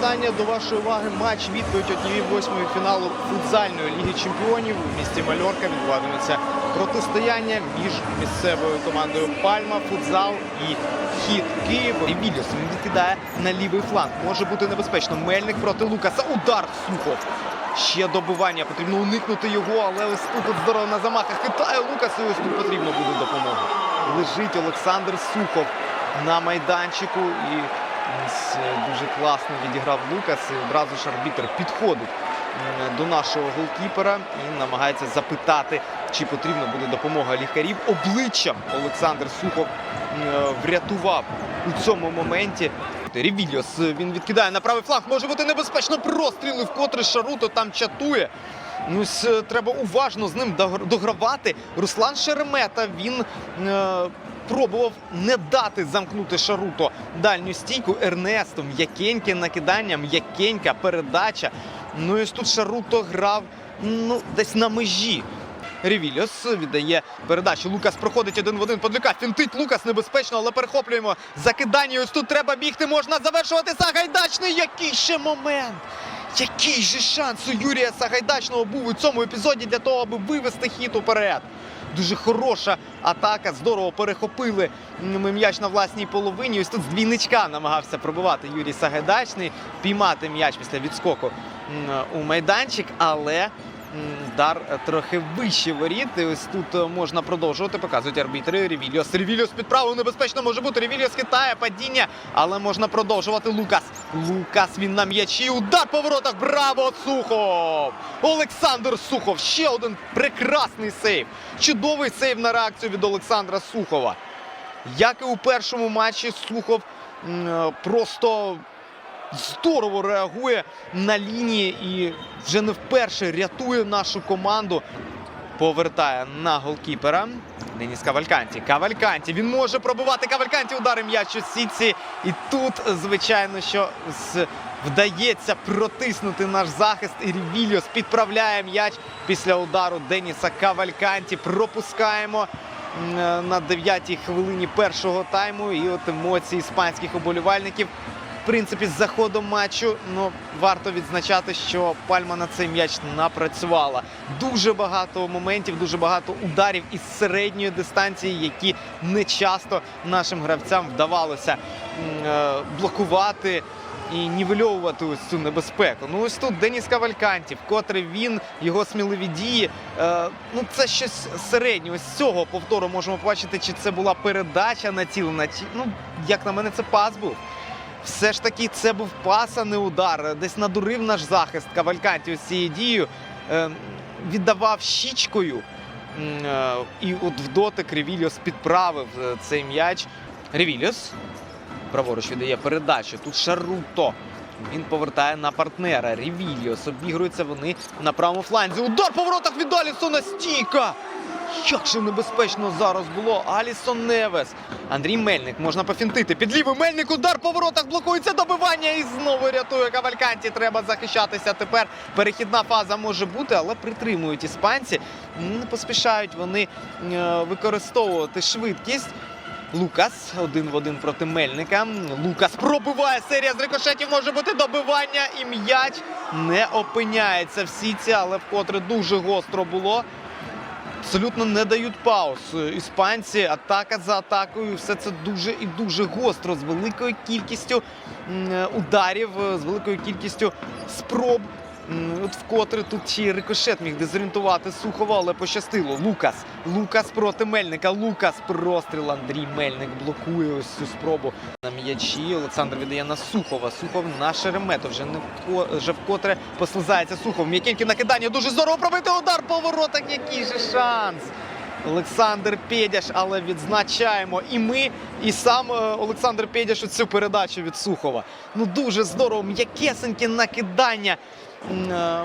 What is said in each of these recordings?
питання до вашої уваги. Матч відповідь однієї восьмої фіналу футзальної ліги чемпіонів у місті Мальорка відбуватиметься протистояння між місцевою командою Пальма, футзал і хід Київ. І Вільос він відкидає на лівий фланг. Може бути небезпечно. Мельник проти Лукаса. Удар Сухов. Ще добивання. Потрібно уникнути його, але ось тут здорово на замахах хитає Лукас. І ось тут потрібно буде допомога. Лежить Олександр Сухов на майданчику. І е, дуже класно відіграв Лукас. І одразу ж арбітр підходить до нашого голкіпера і намагається запитати, чи потрібна буде допомога лікарів. Обличчям Олександр Сухов е, врятував у цьому моменті. Ревільос е, він відкидає на правий фланг. Може бути небезпечно простріли, вкотре Шаруто там чатує. Ну, е, треба уважно з ним догравати. Руслан Шеремета він е, пробував не дати замкнути Шаруто дальню стійку Ернестом. М'якеньке накидання, м'якенька передача. Ну і ось тут Шаруто грав ну, десь на межі. Ревільос віддає передачу. Лукас проходить один в один. Подлюка фінтить Лукас небезпечно, але перехоплюємо закидання. Ось тут треба бігти. Можна завершувати Сагайдачний. Який ще момент! Який же шанс у Юрія Сагайдачного був у цьому епізоді для того, аби вивести хід уперед. Дуже хороша атака. Здорово перехопили ми м'яч на власній половині. Ось тут з двійничка намагався пробивати Юрій Сагайдачний, піймати м'яч після відскоку у майданчик, але м, Дар е, трохи вище воріт. Ось тут е, можна продовжувати. Показують арбітри. Ревільос. Ревільос під правою небезпечно може бути. Ревільос хитає падіння, але можна продовжувати. Лукас. Лукас він на м'ячі. Удар по воротах. Браво! Сухов! Олександр Сухов. Ще один прекрасний сейв. Чудовий сейв на реакцію від Олександра Сухова. Як і у першому матчі, Сухов е, просто здорово реагує на лінії і вже не вперше рятує нашу команду. Повертає на голкіпера. Деніс Кавальканті. Кавальканті. Він може пробивати Кавальканті. Удари м'яч у сітці. І тут, звичайно, що з- вдається протиснути наш захист. І Рівільос підправляє м'яч після удару Деніса Кавальканті. Пропускаємо е, на 9-й хвилині першого тайму. І от емоції іспанських оболівальників. В принципі, з заходом матчу ну, варто відзначати, що Пальма на цей м'яч напрацювала. Дуже багато моментів, дуже багато ударів із середньої дистанції, які не часто нашим гравцям вдавалося е, блокувати. І нівельовувати ось цю небезпеку. Ну ось тут Деніс Кавальканті, вкотре він, його сміливі дії. Е, ну це щось середнє. Ось з цього повтору можемо побачити, чи це була передача націлена, чи ну як на мене, це пас був. Все ж таки, це був пас, а не удар. Десь надурив наш захист Кавальканті ось цією дією. Е, віддавав щічкою. Е, і от в дотик Ревільос підправив е, цей м'яч. Ревільос праворуч віддає передачу. Тут Шаруто. Він повертає на партнера. Ревільос. Обігруються вони на правому фланзі. Удар по воротах від Алісона. Стійка! Як же небезпечно зараз було. Алісон Невес. Андрій Мельник можна пофінтити. Під лівий Мельник удар по воротах блокується добивання і знову рятує Кавальканті. Треба захищатися тепер. Перехідна фаза може бути, але притримують іспанці. Не поспішають вони е, використовувати швидкість. Лукас один в один проти Мельника. Лукас пробиває серія з рикошетів. Може бути добивання і м'яч не опиняється в сіці, але вкотре дуже гостро було. Абсолютно не дають пауз. Іспанці атака за атакою. Все це дуже і дуже гостро, з великою кількістю ударів, з великою кількістю спроб. От вкотре тут ще й рикошет міг дезорієнтувати Сухова, але пощастило. Лукас. Лукас проти Мельника. Лукас простріл. Андрій Мельник блокує ось цю спробу на м'ячі. Олександр віддає на Сухова. Сухов на Шеремету. Вже не вже вкотре послизається Сухов. М'якеньке накидання. Дуже здорово пробити удар по воротах. Який же шанс! Олександр Педяш, але відзначаємо і ми, і сам е, Олександр Педяш цю передачу від Сухова. Ну дуже здорово, м'якесеньке накидання. Е,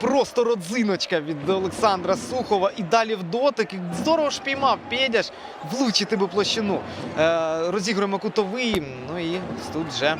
Просто родзиночка від Олександра Сухова і далі в дотик. Здорово ж піймав Педяш, влучити би площину. Е, Розігруємо кутовий. Ну і тут вже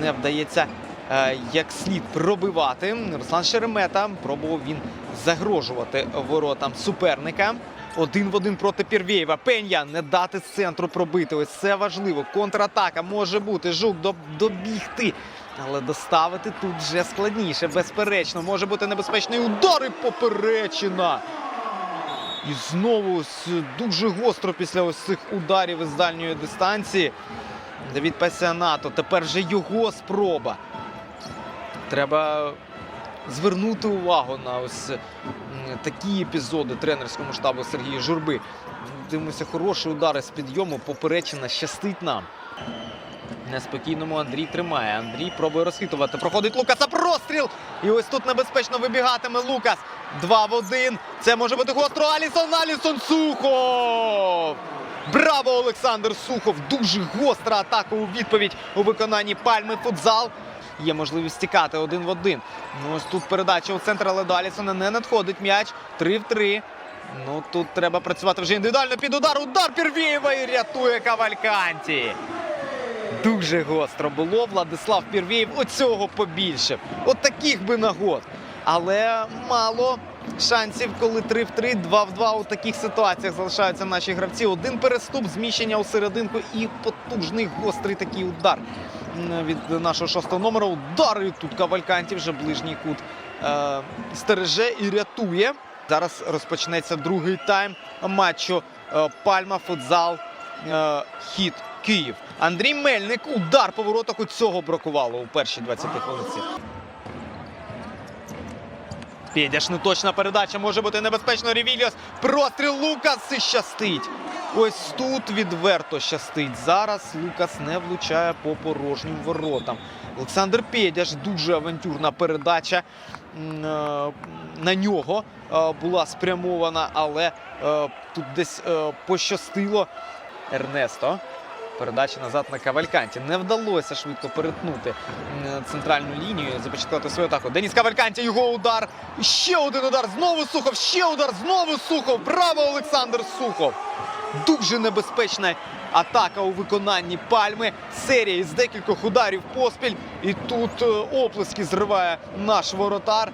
не вдається е, як слід пробивати. Руслан Шеремета пробував він загрожувати воротам суперника. Один в один проти Пірвєєва. Пенья не дати з центру пробити. Ось це важливо. Контратака може бути. Жук доб- добігти Але доставити тут вже складніше, безперечно. Може бути небезпечний удар і поперечина. І знову дуже гостро після ось цих ударів із дальньої дистанції. Давід Пасіанато. Тепер вже його спроба. Треба звернути увагу на ось такі епізоди тренерському штабу Сергія Журби. Дивимося, хороші удари з підйому, поперечина щастить нам. Неспокійному Андрій тримає. Андрій пробує розхитувати. Проходить Лукаса простріл. І ось тут небезпечно вибігатиме Лукас. Два в один. Це може бути гостро. Алісон Алісон Сухов. Браво, Олександр Сухов! Дуже гостра атака у відповідь у виконанні пальми футзал. Є можливість тікати один в один. Ну ось тут передача у центр, але до Алісона не надходить м'яч. Три в три. Ну тут треба працювати вже індивідуально під удар. Удар Пірвєєва і рятує Кавальканті. Дуже гостро було. Владислав Пірвєєв оцього побільше. От таких би нагод. Але мало шансів, коли 3 в 3, 2 в 2 у таких ситуаціях залишаються наші гравці. Один переступ, зміщення у серединку і потужний гострий такий удар від нашого шостого номера. Удар і тут Кавальканті вже ближній кут е, стереже і рятує. Зараз розпочнеться другий тайм матчу е, Пальма Футзал е, Хіт Київ. Андрій Мельник удар по воротах у цього бракувало у першій 20 хвилинці. Пєдяш неточна передача може бути небезпечно. Ревільос. Простріл Лукас і щастить. Ось тут відверто щастить. Зараз Лукас не влучає по порожнім воротам. Олександр Пєдяш дуже авантюрна передача. Е, На нього е, була спрямована, але е, тут десь пощастило. Ернесто. Передача назад на Кавальканті. Не вдалося швидко перетнути центральну лінію, започаткувати свою атаку. Деніс Кавальканті, його удар. Ще один удар. Знову Сухов, ще удар, знову Сухов. Браво, Олександр Сухов! Дуже небезпечна атака у виконанні пальми. Серія із декількох ударів поспіль. І тут е, оплески зриває наш воротар.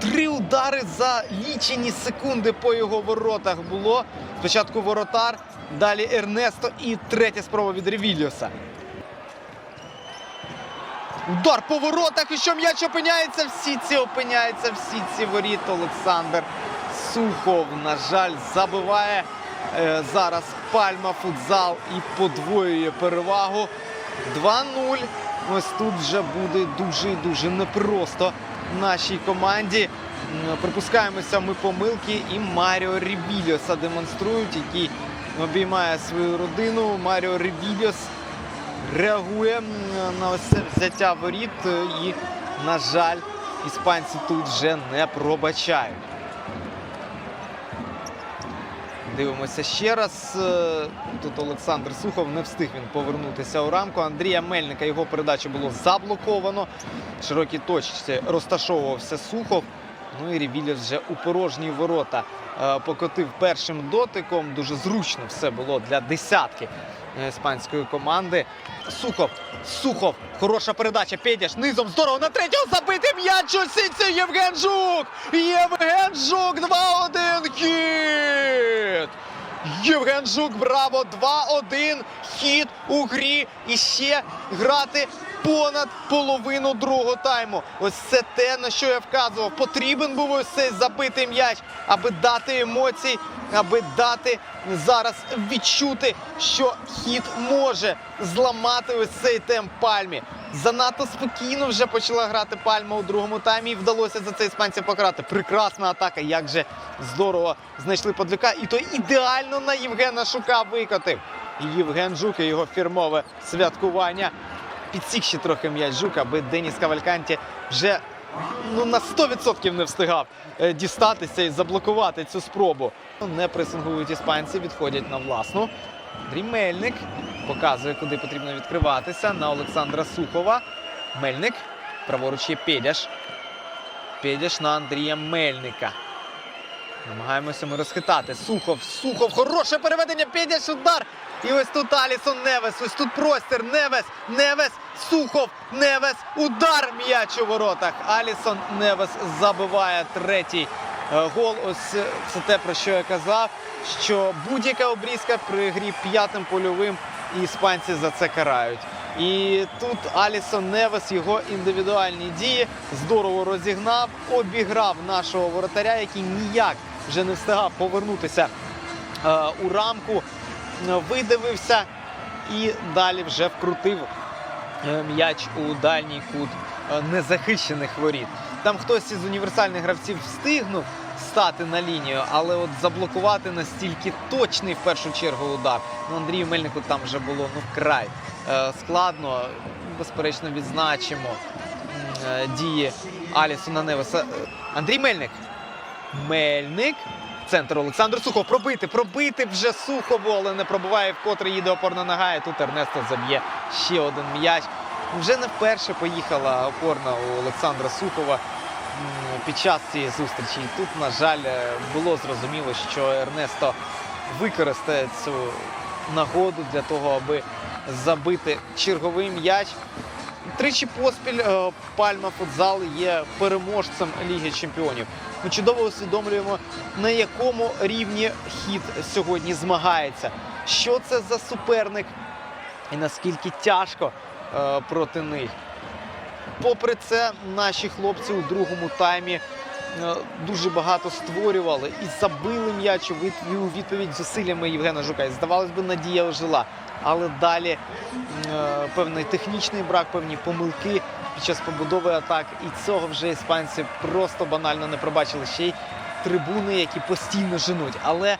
Три удари за лічені секунди по його воротах було. Спочатку воротар, далі Ернесто і третя спроба від Ревільоса. Удар по воротах, і що м'яч опиняється, всі ці опиняються, всі ці воріт. Олександр Сухов, на жаль, забиває е, зараз пальма футзал і подвоює перевагу. 2-0. Ось тут вже буде дуже і дуже непросто нашій команді. Припускаємося ми помилки і Маріо Ревільоса демонструють, який обіймає свою родину. Маріо Ревільос реагує на ось взяття воріт. І, на жаль, іспанці тут вже не пробачають. Дивимося ще раз. Тут Олександр Сухов не встиг він повернутися у рамку. Андрія Мельника його передачу було заблоковано. В широкій точці розташовувався Сухов. Ну і Рівіліс вже у порожні ворота покотив першим дотиком. Дуже зручно все було для десятки е, іспанської команди. Сухов, Сухов, хороша передача. Педяш низом здорово на третього забити м'яч у Євген Жук! Євген Жук 2-1 хід! Євген Жук, браво! 2-1 хід у грі. І ще грати понад половину другого тайму. Ось це те, на що я вказував. Потрібен був ось цей забитий м'яч, аби дати емоцій, аби дати зараз відчути, що хід може зламати ось цей темп пальмі. Занадто спокійно вже почала грати пальма у другому таймі і вдалося за це іспанцям покарати. Прекрасна атака. Як же здорово знайшли подвика. І то ідеально на Євгена Шука викотив. Євген Жук і його фірмове святкування. Підсік ще трохи м'яч Жук, аби Деніс Кавальканті вже ну, на 100% не встигав е, дістатися і заблокувати цю спробу. Не пресингують іспанці, відходять на власну. Андрій Мельник показує, куди потрібно відкриватися на Олександра Сухова. Мельник. Праворуч є Педяш. Педяш на Андрія Мельника. Намагаємося ми розхитати. Сухов, Сухов, хороше переведення, Педяш, удар. І ось тут Алісон Невес, ось тут простір, Невес, Невес, Сухов, Невес, удар м'яч у воротах. Алісон Невес забиває третій е, гол. Ось е, це те, про що я казав, що будь-яка обрізка при грі п'ятим польовим і іспанці за це карають. І тут Алісон Невес його індивідуальні дії здорово розігнав, обіграв нашого воротаря, який ніяк вже не встигав повернутися е, у рамку, видивився і далі вже вкрутив е, м'яч у дальній кут е, незахищених воріт. Там хтось із універсальних гравців встигнув стати на лінію, але от заблокувати настільки точний в першу чергу удар. Ну, Андрію Мельнику там вже було ну вкрай е, складно. Безперечно, відзначимо дії Алісона Невеса. Андрій Мельник. Мельник. Центр Олександр Сухов. Пробити, пробити вже Сухову, але не пробиває, вкотре їде опорна нога. І тут Ернесто заб'є ще один м'яч. Вже не вперше поїхала опорна у Олександра Сухова під час цієї зустрічі. І тут, на жаль, е, було зрозуміло, що Ернесто використає цю нагоду для того, аби забити черговий м'яч. Тричі поспіль е, Пальма Футзал є переможцем Ліги Чемпіонів. Ми чудово усвідомлюємо, на якому рівні хід сьогодні змагається. Що це за суперник і наскільки тяжко е, проти них. Попри це, наші хлопці у другому таймі дуже багато створювали і забили м'яч у відповідь зусиллями Євгена Жука. І здавалось би, надія ожила. Але далі е, певний технічний брак, певні помилки під час побудови атак. І цього вже іспанці просто банально не пробачили. Ще й трибуни, які постійно женуть. Але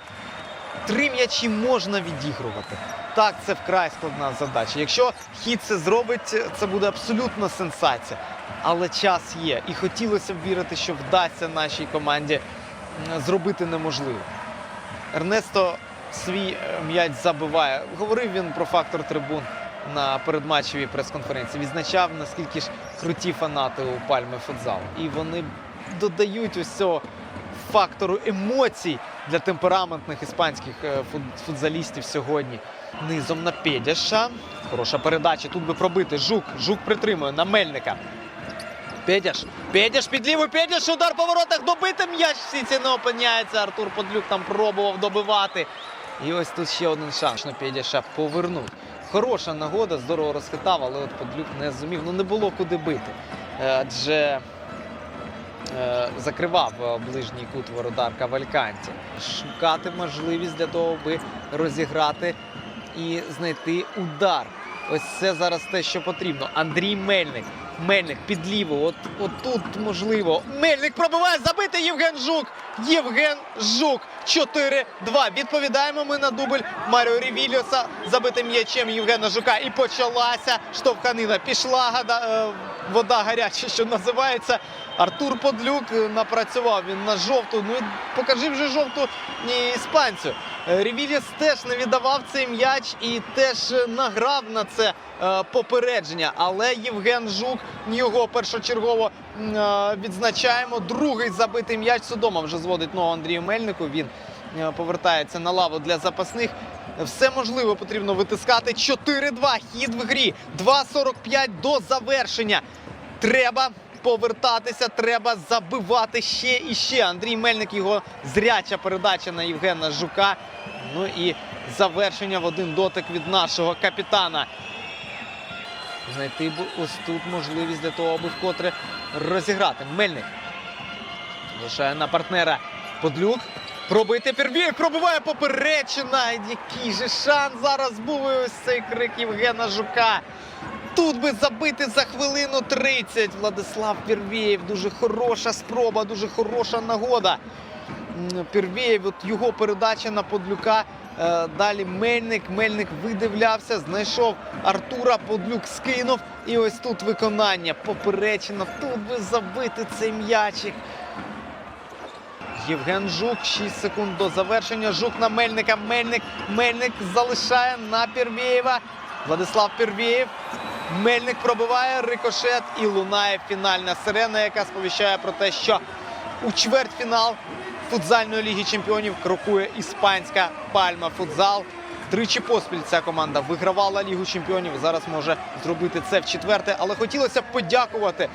три м'ячі можна відігрувати. Так, це вкрай складна задача. Якщо хід це зробить, це буде абсолютно сенсація. Але час є. І хотілося б вірити, що вдасться нашій команді зробити неможливе. Ернесто свій е, м'яч забиває. Говорив він про фактор трибун на передматчевій прес-конференції. Відзначав, наскільки ж круті фанати у Пальми футзалу. І вони додають ось цього фактору емоцій для темпераментних іспанських е, футзалістів сьогодні. Низом на Педяша. Хороша передача. Тут би пробити. Жук. Жук притримує на Мельника. Педяш. Педяш під лівою. Педяш. Удар по воротах. Добити м'яч. В сіті не опиняється. Артур Подлюк там пробував добивати. І ось тут ще один шанс на Педяша повернуть. Хороша нагода, здорово розхитав, але от Подлюк не зумів. Ну не було куди бити. Е, Адже е, закривав е, ближній кут воротар Кавальканті. Шукати можливість для того, аби розіграти і знайти удар. Ось це зараз те, що потрібно. Андрій Мельник. Мельник під ліву. От, от тут можливо. Мельник пробиває забити Євген Жук. Євген Жук. 4-2. Відповідаємо ми на дубль Маріо Рівіліоса забитим м'ячем Євгена Жука. І почалася штовханина. Пішла гада, е, вода гаряча, що називається. Артур Подлюк е, напрацював він на жовту. Ну покажи вже жовту іспанцю. Е, Рівіліс теж не віддавав цей м'яч і теж е, награв на це е, попередження. Але Євген Жук його першочергово відзначаємо. Другий забитий м'яч судома вже зводить ногу Андрію Мельнику. Він повертається на лаву для запасних. Все можливо потрібно витискати. 4-2. Хід в грі. 2.45 до завершення. Треба повертатися, треба забивати ще і ще. Андрій Мельник його зряча передача на Євгена Жука. Ну і завершення в один дотик від нашого капітана. Знайти ось тут можливість для того, аби вкотре розіграти. Мельник лишає на партнера Подлюк. Пробити Первієв, пробиває поперечина. Який же шанс зараз був ось цей крик Євгена Жука. Тут би забити за хвилину 30. Владислав Первєєв. Дуже хороша спроба, дуже хороша нагода. М, Первєєв, от його передача на Подлюка. Е, Далі Мельник. Мельник видивлявся, знайшов Артура. Подлюк скинув. І ось тут виконання. Поперечина. Тут би забити цей м'ячик. Євген Жук, 6 секунд до завершення. Жук на Мельника. Мельник. Мельник залишає на Первєєва. Владислав Первєєв. Мельник пробиває рикошет і лунає фінальна сирена, яка сповіщає про те, що у чвертьфінал футзальної ліги чемпіонів крокує іспанська пальма футзал. Тричі поспіль ця команда вигравала Лігу чемпіонів. Зараз може зробити це в четверте. Але хотілося б подякувати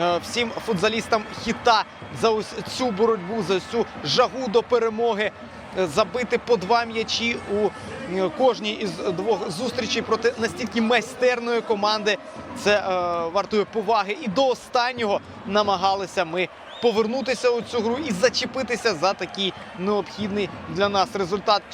е, всім футзалістам хіта за ось цю боротьбу, за цю жагу до перемоги. Е, забити по два м'ячі у кожній із двох зустрічей проти настільки майстерної команди. Це е, вартує поваги. І до останнього намагалися ми повернутися у цю гру і зачепитися за такий необхідний для нас результат.